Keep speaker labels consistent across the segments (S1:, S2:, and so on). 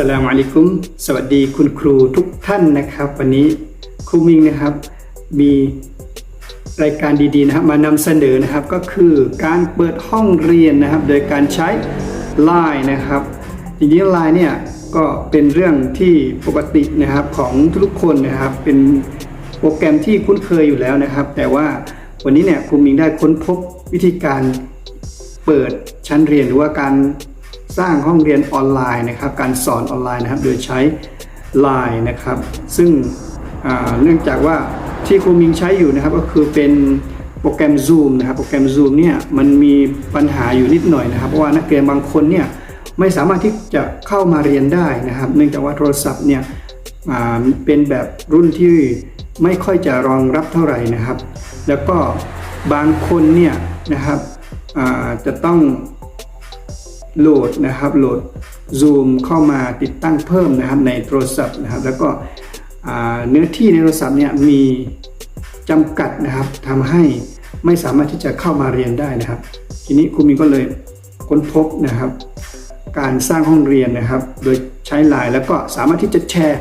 S1: สลามอะลัยกุม สวัสดีคุณครูทุกท่านนะครับ วันนี้ครูมิงนะครับ มีรายการดีๆนะครับมานำเสนอนะครับก็คือการเปิดห้องเรียนนะครับ โดยการใช้ Line นะครับจริงๆ Line เนี่ยก็เป็นเรื่องที่ปกตินะครับของทุกคนนะครับ เป็นโปรแกรมที่คุ้นเคยอยู่แล้วนะครับ แต่ว่าวันนี้เนี่ยครูมิงได้ค้นพบวิธีการเปิดชั้นเรียนหรือว่าการ สร้างห้องเรียนออนไลน์นะครับ การสอนออนไลน์นะครับ โดยใช้ Line นะครับ ซึ่งเนื่องจากว่าที่ครูมิงใช้อยู่นะครับ ก็คือเป็นโปรแกรม Zoom นะครับ โปรแกรม Zoom เนี่ยมันมีปัญหาอยู่นิดหน่อยนะครับ เพราะว่านักเรียนบางคนเนี่ยไม่สามารถที่จะเข้ามาเรียนได้นะครับ เนื่องจากว่าโทรศัพท์เนี่ยเป็นแบบรุ่นที่ไม่ค่อยจะรองรับเท่าไหร่นะครับ แล้วก็บางคนเนี่ยนะครับจะต้อง โหลดนะครับโหลด Zoom เข้ามาติดตั้งเพิ่มนะครับในโทรศัพท์นะครับ แล้วก็เนื้อที่ในโทรศัพท์เนี่ยมีจำกัดนะครับทำให้ไม่สามารถที่จะเข้ามาเรียนได้นะครับ ทีนี้ครูมินก็เลยค้นพบนะครับ การสร้างห้องเรียนนะครับ โดยใช้ไลน์แล้วก็สามารถที่จะแชร์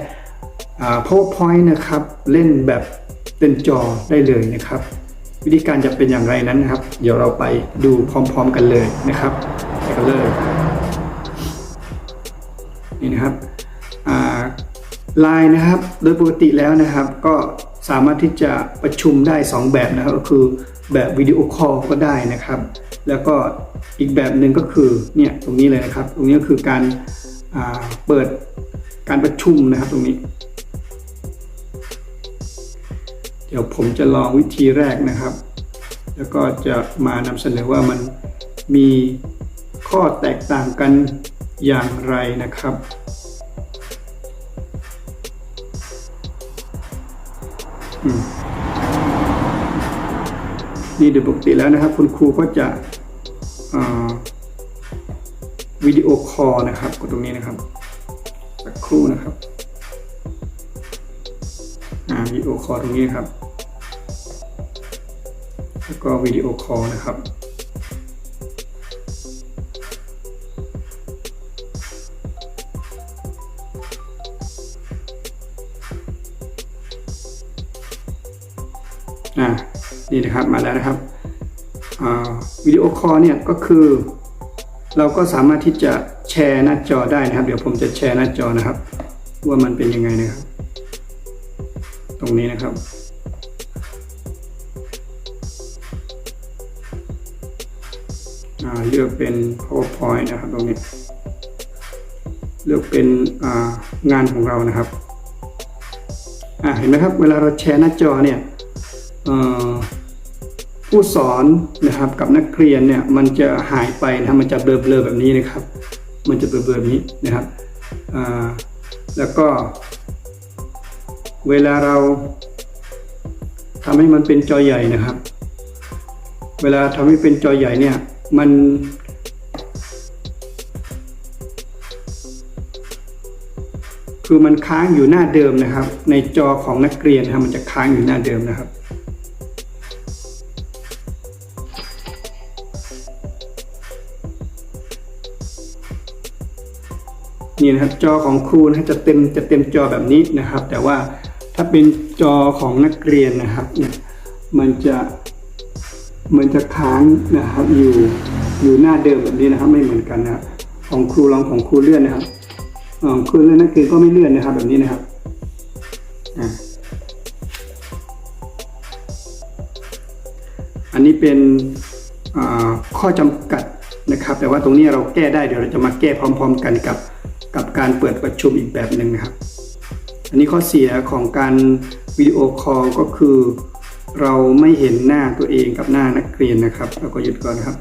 S1: PowerPoint นะครับ เล่นแบบเต็มจอได้เลยนะครับ วิธีการจะเป็นอย่างไรนั้นนะครับ เดี๋ยวเราไปดูพร้อม ๆ กันเลยนะครับ กันเลยนี่นะครับลน์นะครับโดยปกติแล้วนะครับ ก็สามารถที่จะประชุมได้ 2 แบบนะครับ ก็คือแบบวิดีโอคอลก็ได้นะครับ แล้วก็อีกแบบหนึ่งก็คือเนี่ยตรงนี้เลยนะครับ ตรงนี้ก็คือการาเปิดการประชุมนะครับตรงนี้ เดี๋ยวผมจะลองวิธีแรกนะครับ แล้วก็จะมานำเสนอว่ามันมี ข้อแตกต่างกันอย่างไรนะครับ นี่โดยปกติแล้วนะครับ คุณครูก็จะวิดีโอคอลนะครับกดตรงนี้นะครับสักครู่นะครับวิดีโอคอลตรงนี้ครับ แล้วก็วิดีโอคอลนะครับ นี่นะครับมาแล้วนะครับวิดีโอคอลเนี่ยก็คือ เราก็สามารถที่จะแชร์หน้าจอได้นะครับ เดี๋ยวผมจะแชร์หน้าจอนะครับ ว่ามันเป็นยังไงนะครับ ตรงนี้นะครับเลือกเป็น PowerPoint นะครับตรงนี้ เลือกเป็นงานของเรานะครับเห็นไหมครับ เวลาเราแชร์หน้าจอเนี่ย ผู้สอนนะครับกับนักเรียนเนี่ยมันจะหายไปนะมันจะเบลอๆแบบนี้นะครับ มันจะเบลอๆแบบนี้นะครับแล้วก็ เวลาเราทำให้มันเป็นจอใหญ่นะครับ เวลาทำให้เป็นจอใหญ่เนี่ยมันคือมันค้างอยู่หน้าเดิมนะครับ ในจอของนักเรียนนะมันจะค้างอยู่หน้าเดิมนะครับ นี่นะครับจอของครูนะจะเต็มจะเต็มจอแบบนี้นะครับ แต่ว่าถ้าเป็นจอของนักเรียนนะครับเนี่ยมันจะมันจะค้างนะครับอยู่อยู่หน้าเดิมแบบนี้นะครับ ไม่เหมือนกันนะครับของครูลองของครูเลื่อนนะครับของครูเลื่อนนักเรียนก็ไม่เลื่อนนะครับ แบบนี้นะครับอันนี้เป็นข้อจำกัดนะครับ แต่ว่าตรงนี้เราแก้ได้เดี๋ยวเราจะมาแก้พร้อม ๆ กันกับ กับการเปิดประชุมอีกแบบหนึ่งนะครับ อันนี้ข้อเสียของการวิดีโอคอลก็คือ เราไม่เห็นหน้าตัวเองกับหน้านักเรียนนะครับ เราก็หยุดก่อนครับ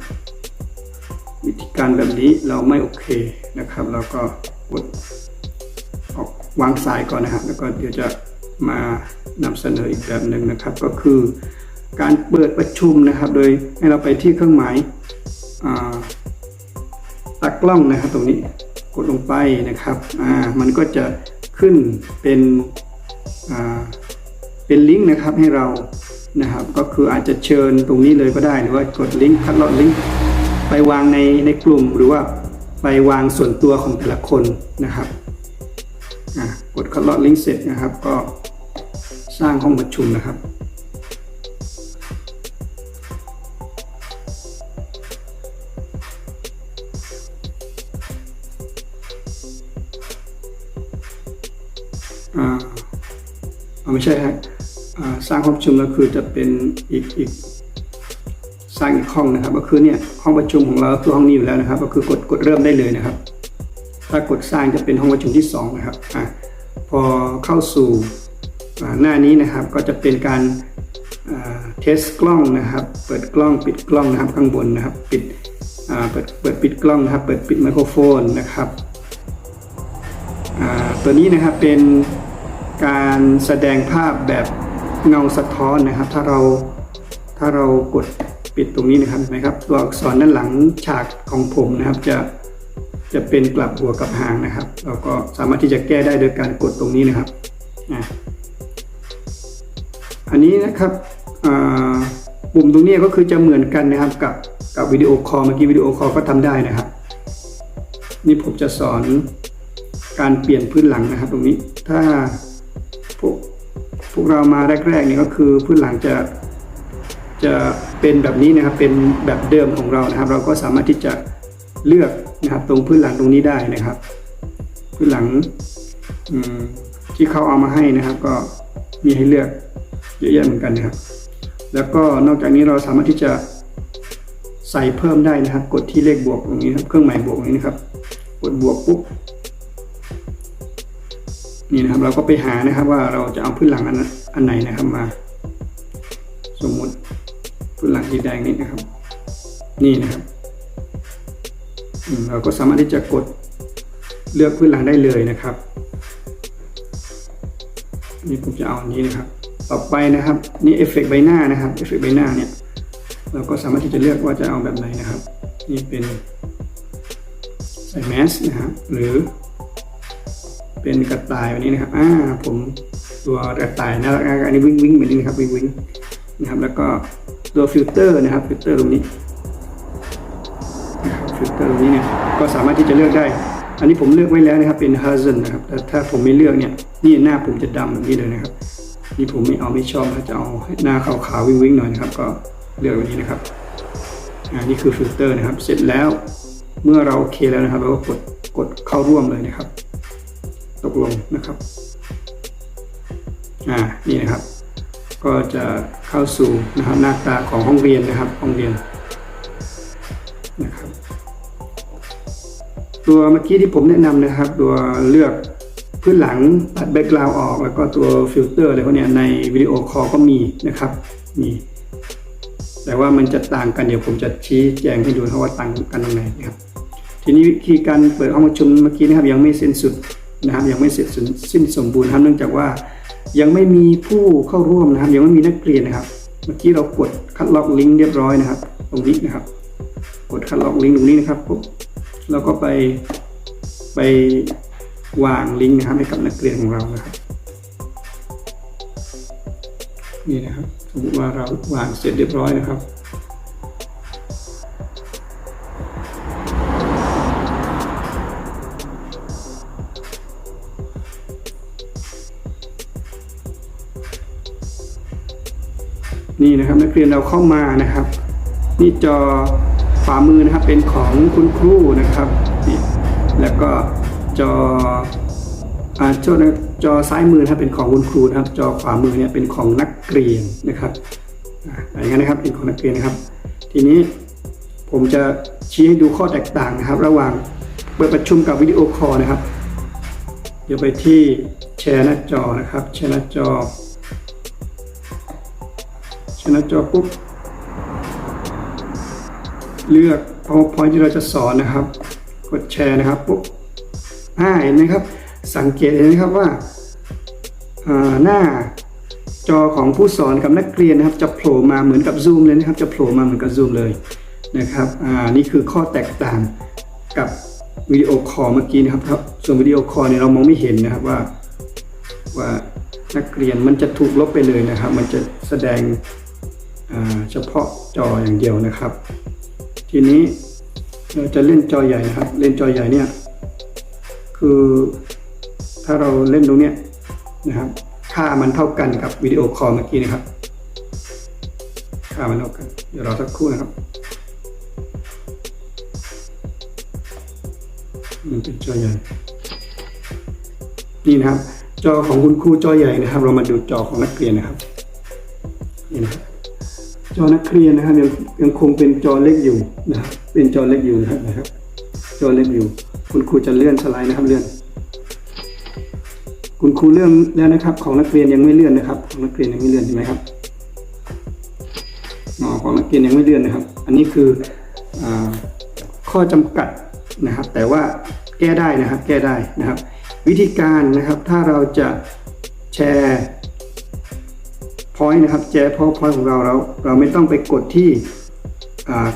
S1: วิธีการแบบนี้เราไม่โอเคนะครับ เราก็กดออกวางสายก่อนนะครับ แล้วก็เดี๋ยวจะมานำเสนออีกแบบหนึ่งนะครับ ก็คือการเปิดประชุมนะครับ โดยให้เราไปที่เครื่องหมายตักกล้องนะครับตรงนี้ กดลงไปนะครับอ่ามันก็จะขึ้นเป็นอ่าเป็นลิงก์นะครับให้เรานะครับ ก็คืออาจจะเชิญตรงนี้เลยก็ได้หรือว่ากดลิงก์คัดลอดลิงก์ไปวางในในกลุ่มหรือว่าไปวางส่วนตัวของแต่ละคนนะครับอะกดคัดลอกลิงก์เสร็จนะครับ ก็สร้างห้องประชุมนะครับ ไม่ใช่ฮะสร้างห้องประชุมก็คือจะเป็นอีกอีกสร้างอีกห้องนะครับ ก็คือเนี่ยห้องประชุมของเราคือห้องนี้อยู่แล้วนะครับ ก็คือกดกดเริ่มได้เลยนะครับ ถ้ากดสร้างจะเป็นห้องประชุมที่สองนะครับอพอเข้าสู่หน้านี้นะครับก็จะเป็นการเทสกล้องนะครับ เปิดกล้องปิดกล้องนะครับข้างบนนะครับ ปิดเปิดเปิดปิดกล้องนะครับ เปิดปิดไมโครโฟนนะครับตัวนี้นะครับเป็น การแสดงภาพแบบเงาสะท้อนนะครับ ถ้าเราถ้าเรากดปิดตรงนี้นะครับเห็นไหมครับ ตัวอักษรด้านหลังฉากของผมนะครับ จะจะเป็นกลับหัวกับหางนะครับ เราก็สามารถที่จะแก้ได้โดยการกดตรงนี้นะครับอันนี้นะครับปุ่มตรงนี้ก็คือจะเหมือนกันนะครับกับกับวิดีโอคอลเมื่อกี้วิดีโอคอลก็ทำได้นะครับ นี่ผมจะสอนการเปลี่ยนพื้นหลังนะครับ ตรงนี้ถ้า พวกพวกเรามาแรกๆนี่ก็คือพื้นหลังจะจะเป็นแบบนี้นะครับเป็นแบบเดิมของเรานะครับ เราก็สามารถที่จะเลือกนะครับตรงพื้นหลังตรงนี้ได้นะครับ พื้นหลังที่เขาเอามาให้นะครับ ก็มีให้เลือกเยอะแยะเหมือนกันนะครับ แล้วก็นอกจากนี้เราสามารถที่จะใส่เพิ่มได้นะครับ กดที่เลขบวกตรงนี้ครับเครื่องหมายบวกตรงนี้นะครับ กดบวกปุ๊บ นี่นะครับเราก็ไปหานะครับว่าเราจะเอาพื้นหลังอันอันไหนนะครับมา สมมุติพื้นหลังสีแดงนี้นะครับ นี่นะครับเราก็สามารถที่จะกดเลือกพื้นหลังได้เลยนะครับ นี่ผมจะเอาอันนี้นะครับ ต่อไปนะครับนี่เอฟเฟกต์ใบหน้านะครับเอฟเฟกต์ใบหน้าเนี่ยเราก็สามารถที่จะเลือกว่าจะเอาแบบไหนนะครับ นี่เป็นใส่แมสนะครับหรือ เป็นกระต่ายวันนี้นะครับ อ่า ผมตัวกระต่ายนะอันนี้วิ่งวิ่งเหมือนนี้นะครับวิ่งวิ่งนะครับ แล้วก็ตัวฟิลเตอร์นะครับ ฟิลเตอร์ตรงนี้ ฟิลเตอร์ตรงนี้เนี่ย ก็สามารถที่จะเลือกได้ อันนี้ผมเลือกไว้แล้วนะครับ เป็น h a z e n นะครับ แต่ถ้าผมไม่เลือกเนี่ย นี่หน้าผมจะดำแบบนี้เลยนะครับ นี่ผมไม่เอาไม่ชอบนะจะเอาหน้าขาวๆวิ่งวิ่งหน่อยนะครับ ก็เลือกแบบนี้นะครับ อ่า นี่คือฟิลเตอร์นะครับ เสร็จแล้ว เมื่อเราโอเคแล้วนะครับ เราก็กดกดเข้าร่วมเลยนะครับ ตกลงนะครับอ่านี่นะครับ ก็จะเข้าสู่นะครับหน้าตาของห้องเรียนนะครับ ห้องเรียนนะครับ ตัวเมื่อกี้ที่ผมแนะนำนะครับ ตัวเลือกพื้นหลังตัดแบ็กกราวออก แล้วก็ตัวฟิลเตอร์อะไรพวกนี้ในวิดีโอคอลก็มีนะครับมีแต่ว่ามันจะต่างกันเดี๋ยวผมจะชี้แจงให้ดูนะครับว่าต่างกันตรงไหนนะครับทีนี้วิธีการเปิดห้องประชุมเมื่อกี้นะครับยังไม่เส้นสุด นะครับยังไม่เสร็จสิ้นสมบูรณ์ครับเนื่องจากว่ายังไม่มีผู้เข้าร่วมนะครับ ยังไม่มีนักเรียนนะครับ เมื่อกี้เรากดคัดล็อกลิงก์เรียบร้อยนะครับ ตรงนี้นะครับ กดคัดล็อกลิงก์ตรงนี้นะครับปุ๊บเราก็ไปไปวางลิงก์นะครับให้กับนักเรียนของเรานะครับนี่นะครับสมมติว่าเราวางเสร็จเรียบร้อยนะครับ นี่นะครับนักเรียนเราเข้ามานะครับ นี่จอขวามือนะครับเป็นของคุณครูนะครับนี่แล้วก็จออ่าจอจอซ้ายมือนะครับเป็นของคุณครูนะครับ จอขวามือเนี่ยเป็นของนักเรียนนะครับอ่าอย่างนั้นนะครับเป็นของนักเรียนนะครับ ทีนี้ผมจะชี้ให้ดูข้อแตกต่างนะครับ ระหว่างเปิดประชุมกับวิดีโอคอลนะครับ เดี๋ยวไปที่แชร์หน้าจอนะครับ แชร์หน้าจอ ชนะจอปุ๊บ เลือก PowerPoint ที่เราจะสอนนะครับ กดแชร์นะครับปุ๊บอ่าเห็นไหมครับ สังเกตเห็นไหมครับว่าหน้าจอของผู้สอนกับนักเรียนนะครับ จะโผล่มาเหมือนกับ Zoom เลยนะครับ จะโผล่มาเหมือนกับ Zoom เลยนะครับอ่านี่คือข้อแตกต่างกับวิดีโอคอลเมื่อกี้นะครับครับ ส่วนวิดีโอคอลเนี่ยเรามองไม่เห็นนะครับว่าว่านักเรียนมันจะถูกลบไปเลยนะครับ มันจะแสดง เฉพาะจออย่างเดียวนะครับ ทีนี้เราจะเล่นจอใหญ่นะครับ เล่นจอใหญ่เนี่ย คือถ้าเราเล่นตรงเนี้ยนะครับ ค่ามันเท่ากันกับวิดีโอคอลเมื่อกี้นะครับ ค่ามันเท่ากัน เดี๋ยวรอสักครู่นะครับ มันเป็นจอใหญ่ นี่นะครับ จอของคุณครูจอใหญ่นะครับ เรามาดูจอของนักเรียนนะครับ นี่นะครับ จอนักเรียนนะครับยังยังคงเป็นจอเล็กอยู่นะครับเป็นจอเล็กอยู่นะครับนะครับ จอเล็กอยู่ คุณครูจะเลื่อนสไลด์นะครับเลื่อน คุณครูเลื่อนแล้วนะครับ ของนักเรียนยังไม่เลื่อนนะครับของนักเรียนยังไม่เลื่อนใช่ไหมครับอ๋อของนักเรียนยังไม่เลื่อนนะครับ อันนี้คืออข้อจำกัดนะครับ แต่ว่าแก้ได้นะครับแก้ได้นะครับ วิธีการนะครับถ้าเราจะแชร์ พอยต์นะครับแชร์พอยต์ของเราเราเราไม่ต้องไปกดที่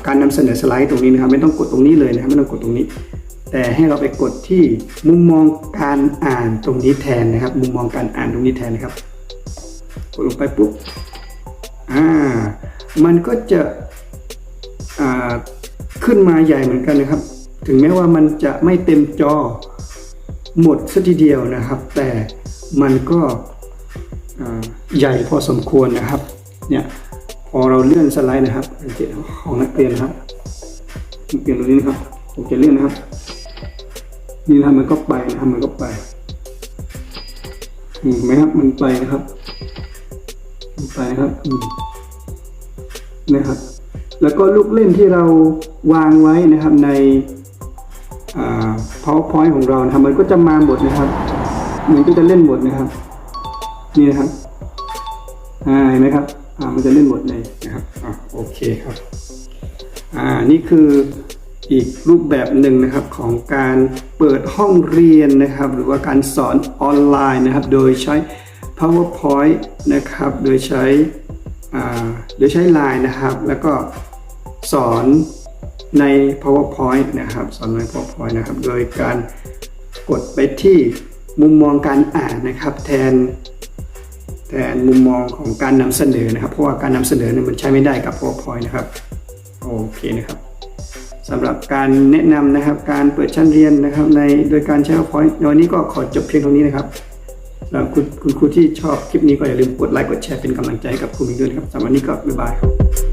S1: การนำเสนอสไลด์ตรงนี้นะครับ ไม่ต้องกดตรงนี้เลยนะครับไม่ต้องกดตรงนี้ แต่ให้เราไปกดที่มุมมองการอ่านตรงนี้แทนนะครับ มุมมองการอ่านตรงนี้แทนนะครับ กดลงไปปุ๊บอ่ามันก็จะขึ้นมาใหญ่เหมือนกันนะครับ ถึงแม้ว่ามันจะไม่เต็มจอหมดสัทีเดียวนะครับ แต่มันก็ ใหญ่พอสมควรนะครับเนี่ยพอเราเลื่อนสไลด์นะครับของนักเรียนนะครับนักเรียนตรงนี้นะครับผมจะเลื่อนนะครับ นี่นะมันก็ไปนะครับมันก็ไปเห็นไหมครับมันไปนะครับมันไปนะครับอืนะครับ แล้วก็ลูกเล่นที่เราวางไว้นะครับในอ่า powerpoint ของเรานะครับมันก็จะมาหมดนะครับ มันก็จะเล่นหมดนะครับ นี่นะครับอ่าเห็นไหมครับอ่ามันจะเล่นหมดเลยนะครับอ่าโอเคครับอ่านี่คืออีกรูปแบบหนึ่งนะครับของการเปิดห้องเรียนนะครับ หรือว่าการสอนออนไลน์นะครับ โดยใช้ PowerPoint นะครับ โดยใช้อ่าโดยใช้ Line นะครับ แล้วก็สอนใน PowerPoint นะครับ สอนใน PowerPoint นะครับ โดยการกดไปที่มุมมองการอ่านนะครับ แทน แต่มุมมองของการนำเสนอนะครับ เพราะว่าการนำเสนอเนี่ยมันใช้ไม่ได้กับ PowerPoint นะครับ โอเคนะครับสำหรับการแนะนำนะครับ การเปิดชั้นเรียนนะครับ ในโดยการใช้ PowerPoint ในวันนี้ก็ขอจบเพียงเท่านี้นะครับแล้วคุณคุณครูที่ชอบคลิปนี้ก็อย่าลืมกดไลค์กดแชร์เป็นกำลังใจให้กับครูมิงด้วยนะครับสำหรับวันนี้ก็บ๊ายบายครับ